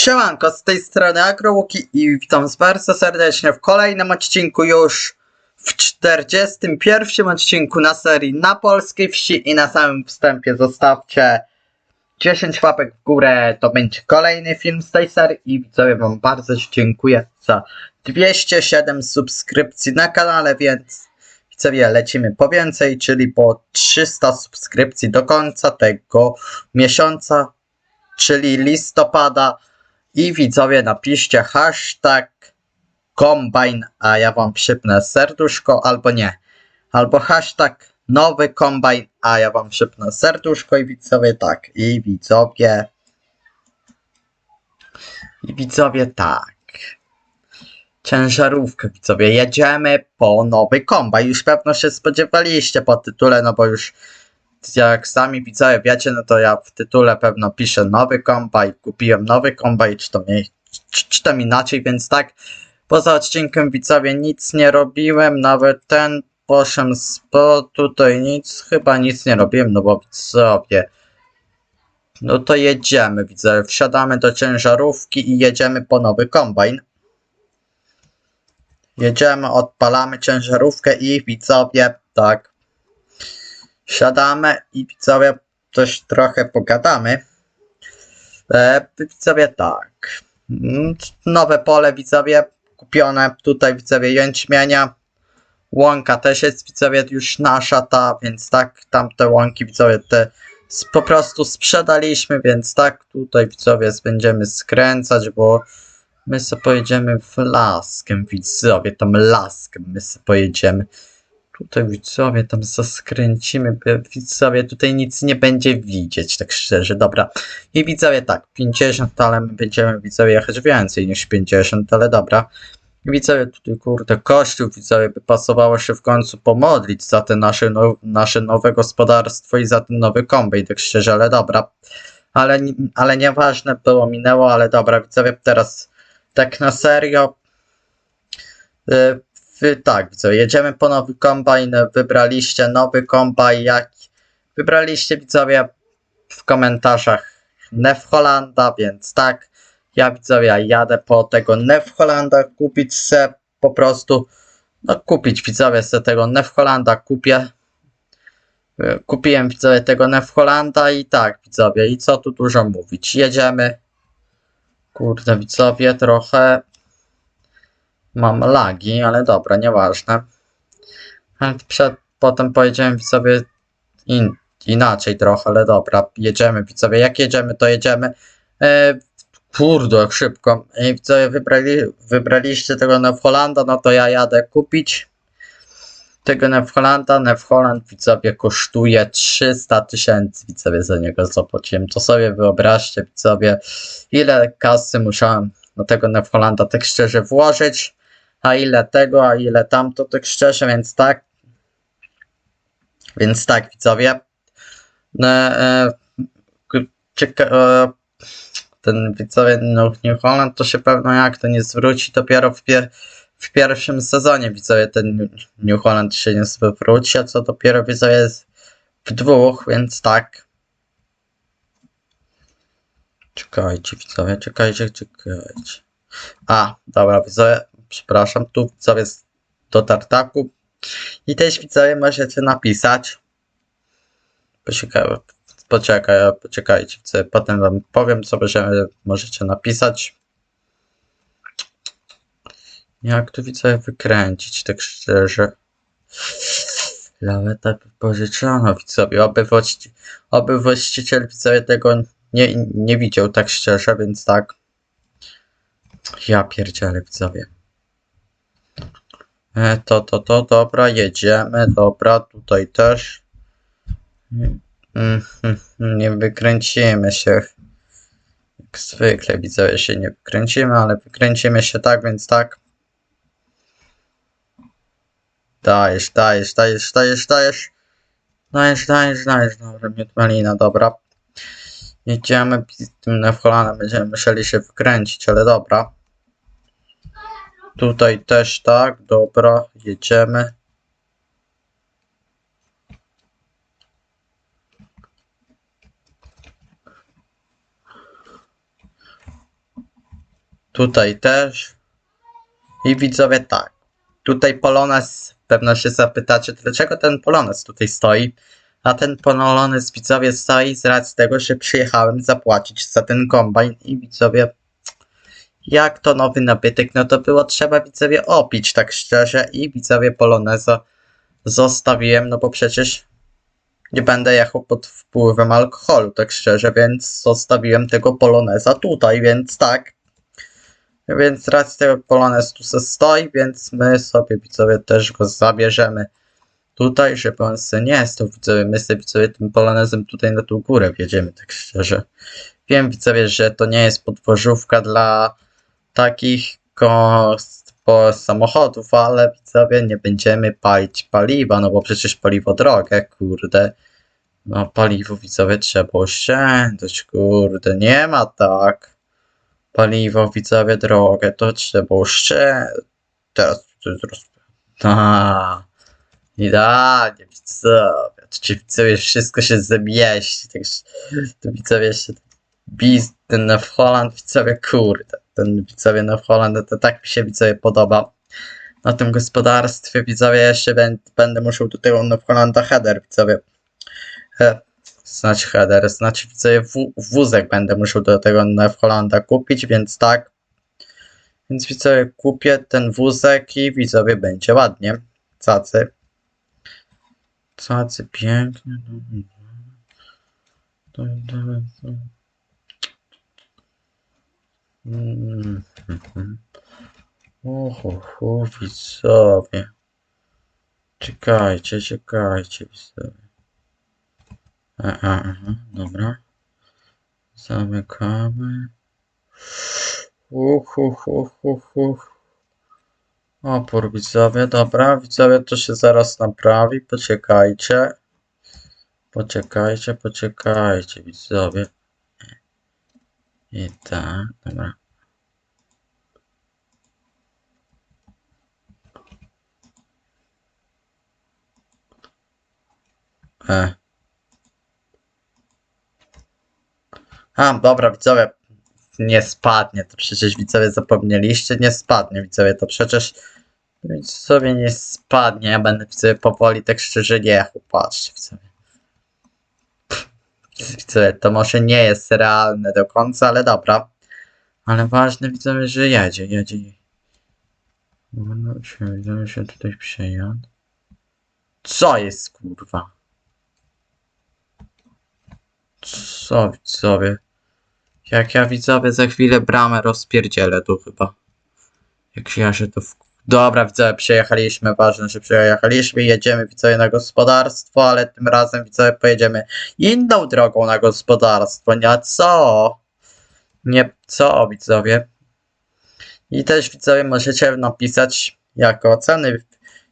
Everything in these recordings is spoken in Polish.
Siemanko, z tej strony AgroWuki i witam was bardzo serdecznie w kolejnym odcinku już w 41 odcinku na serii na polskiej wsi i na samym wstępie zostawcie 10 łapek w górę, to będzie kolejny film z tej serii i widzowie wam bardzo dziękuję za 207 subskrypcji na kanale, więc widzowie lecimy po więcej, czyli po 300 subskrypcji do końca tego miesiąca, czyli listopada i widzowie napiszcie hashtag kombine, a ja wam przypnę serduszko albo nie. Albo hashtag nowy kombine, a ja wam przypnę serduszko i widzowie tak. I widzowie. I widzowie tak. Ciężarówkę widzowie. Jedziemy po nowy kombine. Już pewno się spodziewaliście po tytule, no bo już jak sami widzowie wiecie, no to ja w tytule pewno piszę nowy kombaj, kupiłem nowy kombaj, czy to, mniej, czy, czy tam inaczej, więc tak, poza odcinkiem widzowie nic nie robiłem, nawet ten poszedłem spo, tutaj nic, chyba nic nie robiłem, no bo widzowie, no to jedziemy widzowie, wsiadamy do ciężarówki i jedziemy po nowy kombajn. Jedziemy, odpalamy ciężarówkę i widzowie, tak, siadamy i widzowie coś trochę pogadamy. E, widzowie tak. Mm, Nowe pole widzowie kupione. Tutaj widzowie jęczmienia. Łąka też jest widzowie już nasza ta, więc tak tamte łąki widzowie te po prostu sprzedaliśmy, więc tak tutaj widzowie będziemy skręcać, bo my sobie pojedziemy w laskiem widzowie, tam laskiem my sobie pojedziemy. Tutaj widzowie tam zaskręcimy, widzowie tutaj nic nie będzie widzieć, tak szczerze, dobra. I widzowie tak, 50, ale my będziemy widzowie jechać więcej niż 50, ale dobra. Widzowie tutaj kurde, kościół widzowie by pasowało się w końcu pomodlić za te nasze, no, nasze nowe gospodarstwo i za ten nowy kombej, tak szczerze, ale dobra. Ale, ale nieważne, było, minęło, ale dobra, widzowie teraz tak na serio. Y, Wy, tak, widzowie, jedziemy po nowy kombajn. Wybraliście nowy kombajn. Jak wybraliście widzowie w komentarzach Nef Holanda, więc tak, ja widzowie jadę po tego Nef Holanda kupić se po prostu, no kupić widzowie se tego Nef Holanda kupię. Y, Kupiłem widzowie tego Nef Holanda i tak widzowie, i co tu dużo mówić, jedziemy. Kurde widzowie, trochę Mam lagi, ale dobra, nieważne. Przed, potem pojedziemy widzowie in, inaczej trochę, ale dobra, jedziemy widzowie. Jak jedziemy, to jedziemy. E, kurde, jak szybko. I widzowie wybrali, wybraliście tego Nefholanda, no to ja jadę kupić tego Nefholanda. Nefholand widzowie kosztuje 300 tysięcy widzowie za niego zapłaciłem. To sobie wyobraźcie widzowie, ile kasy musiałem do tego Nefholanda tak szczerze włożyć a ile tego, a ile tamto, tak szczerze, więc tak. Więc tak, widzowie. E, e, e, ten widzowie no, New Holland to się pewno jak to nie zwróci dopiero w, pier, w pierwszym sezonie widzowie ten New- Holland się nie zwróci, a co dopiero widzowie w dwóch, więc tak. Czekajcie widzowie, czekajcie, czekajcie. A, dobra, widzowie, przepraszam, tu z- do tartaku. I też widzowie możecie napisać. Poczekaj, poczekaj, poczekajcie, potem wam powiem, co możemy, możecie napisać. Jak tu widzowie wykręcić, tak szczerze. Laweta wypożyczono widzowie, oby, właści, oby właściciel widzowie tego nie, nie widział tak szczerze, więc tak. Ja pierdzielę widzowie. E, to, to, to, dobra, jedziemy, dobra, tutaj też. Mm, mm, mm, Nie wykręcimy się. Jak zwykle widzowie się nie wykręcimy, ale wykręcimy się tak, więc tak. Dajesz, dajesz, dajesz, dajesz, dajesz. Dajesz, dajesz, dajesz, dobra, miód malina, dobra. Jedziemy, tym Nefholanem będziemy musieli się wykręcić, ale dobra. Tutaj też tak, dobra, jedziemy. Tutaj też. I widzowie tak. Tutaj Polones, pewno się zapytacie, dlaczego ten Polones tutaj stoi. A ten Polones widzowie stoi z racji tego, że przyjechałem zapłacić za ten kombajn i widzowie jak to nowy nabytek, no to było trzeba widzowie opić tak szczerze i widzowie Poloneza zostawiłem, no bo przecież nie będę jechał pod wpływem alkoholu, tak szczerze, więc zostawiłem tego Poloneza tutaj, więc tak. Więc racji tego Polonez tu se stoi, więc my sobie widzowie też go zabierzemy tutaj, żeby on se nie stał widzowie, my sobie widzowie tym Polonezem tutaj na tą górę wjedziemy, tak szczerze. Wiem widzowie, że to nie jest podwożówka dla takich kost po samochodów, ale widzowie nie będziemy palić paliwa, no bo przecież paliwo drogie, kurde. No paliwo widzowie trzeba oszczędzać, kurde, nie ma tak. Paliwo widzowie drogie, to trzeba oszczędzać. Teraz to roz... A, idealnie widzowie. Czy widzowie wszystko się zemieści, także to widzowie Beast, ten w Holland, widzowie, kurde, ten widzowie w Holland, to tak mi się widzowie podoba. Na tym gospodarstwie, widzowie, jeszcze będę, będę musiał do tego w Hollanda header, widzowie. He, znaczy header, znaczy widzowie wó- wózek będę musiał do tego w Hollanda kupić, więc tak. Więc widzowie, kupię ten wózek i widzowie, będzie ładnie. Cacy. Cacy, pięknie. To, to, to. Mm, mhm. Oho, ho, widzowie. Czekajcie, czekajcie, widzowie. A, a, aha, dobra. Zamykamy. Uch, uch, uch, uch, uch. Opór, widzowie, dobra, widzowie, to się zaraz naprawi, poczekajcie. Poczekajcie, poczekajcie, widzowie. I tak, dobra. E. A, dobra, widzowie, nie spadnie, to przecież widzowie zapomnieliście, nie spadnie, widzowie, to przecież widzowie nie spadnie, ja będę widzowie powoli tak szczerze jechał, patrzcie, widzowie. Widzowie, to może nie jest realne do końca, ale dobra. Ale ważne widzowie, że jedzie, jedzie. No, się, widzowie się tutaj przejadę. Co jest kurwa? Co widzowie? Jak ja widzowie za chwilę bramę rozpierdzielę tu chyba. Jak ja się to w... Dobra widzowie, przejechaliśmy, ważne, że przejechaliśmy, jedziemy widzowie na gospodarstwo, ale tym razem widzowie pojedziemy inną drogą na gospodarstwo, nie co? Nie co widzowie? I też widzowie możecie napisać jako oceny,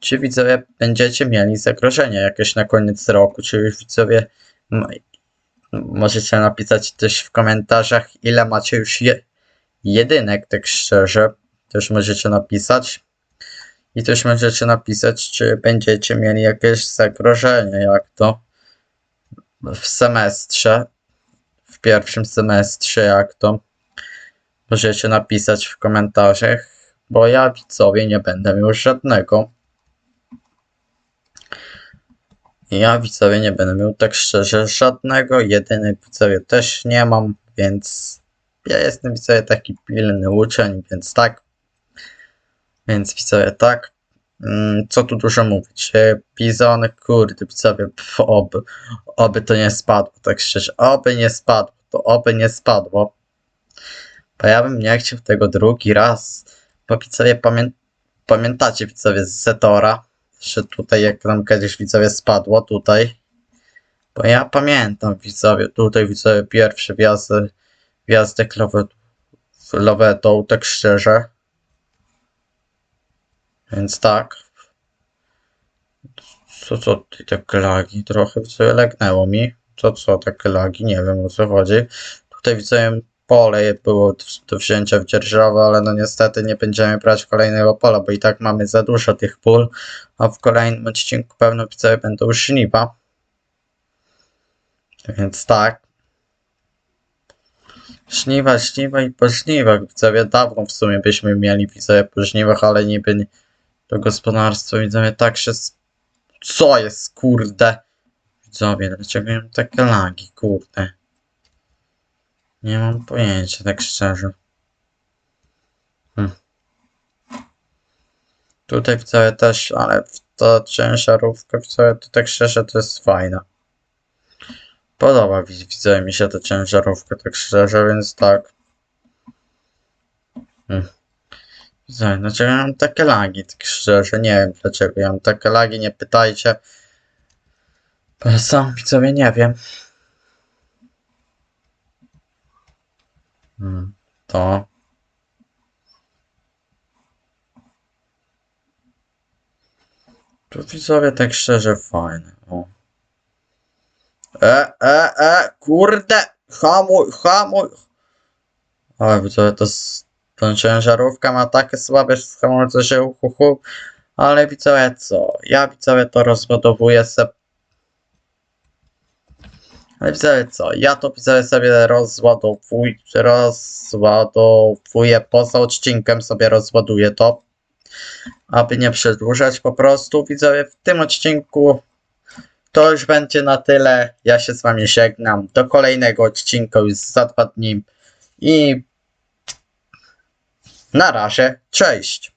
czy widzowie będziecie mieli zagrożenie jakieś na koniec roku, czy już widzowie możecie napisać też w komentarzach, ile macie już je, jedynek, tak szczerze. Też możecie napisać. I też możecie napisać, czy będziecie mieli jakieś zagrożenie, jak to w semestrze, w pierwszym semestrze, jak to. Możecie napisać w komentarzach, bo ja widzowie nie będę miał żadnego. Ja widzowie nie będę miał tak szczerze żadnego, jedyny widzowie też nie mam, więc ja jestem widzowie taki pilny uczeń, więc tak. Więc widzowie tak. Mm, Co tu dużo mówić? E, Bizony, kurde, widzowie, pf, oby, oby to nie spadło, tak szczerze, oby nie spadło, to oby nie spadło. Bo ja bym nie chciał tego drugi raz, bo widzowie pamię pamiętacie widzowie z Zetora, że tutaj jak tam kiedyś widzowie spadło, tutaj. Bo ja pamiętam widzowie, tutaj widzowie pierwsze wjazdy, wjazdek lowet- tak szczerze. Więc tak. Co, co, ty takie lagi? Trochę widzowie legnęło mi. Co, co, takie lagi? Nie wiem o co chodzi. Tutaj widzowie pole było do wzięcia w dzierżawę, ale no niestety nie będziemy brać kolejnego pola, bo i tak mamy za dużo tych pól, a w kolejnym odcinku pewno widzowie będą żniwa. Więc tak. Żniwa, żniwa i po żniwach. Widzowie, dawno w sumie byśmy mieli widzowie po żniwach, ale niby nie- to gospodarstwo widzowie tak się... Co jest, kurde? Widzowie, dlaczego mam takie lagi, kurde? Nie mam pojęcia, tak szczerze. Hm. Tutaj widzowie też, ale ta ciężarówka widzowie, to tak szczerze to jest fajna. Podoba wi- widzowie mi się ta ciężarówka, tak szczerze, więc tak. Hmm. Widzowie, dlaczego ja mam takie lagi, tak szczerze, nie wiem dlaczego ja mam takie lagi, nie pytajcie. Bo sam widzowie nie wiem. To. Tu widzowie tak szczerze fajne. O. E, e, e, kurde! Hamuj, hamuj! Ale widzowie, to s- ta ciężarówka ma takie słabe hamulce, że uhuhu. Ale widzowie co? Ja widzowie to rozładowuję se. Ale widzowie co? Ja to widzowie sobie rozładowuję, rozładowuję poza odcinkiem sobie rozładuję to. Aby nie przedłużać po prostu widzowie w tym odcinku to już będzie na tyle. Ja się z wami żegnam. Do kolejnego odcinka już za dwa dni. I na razie. Cześć.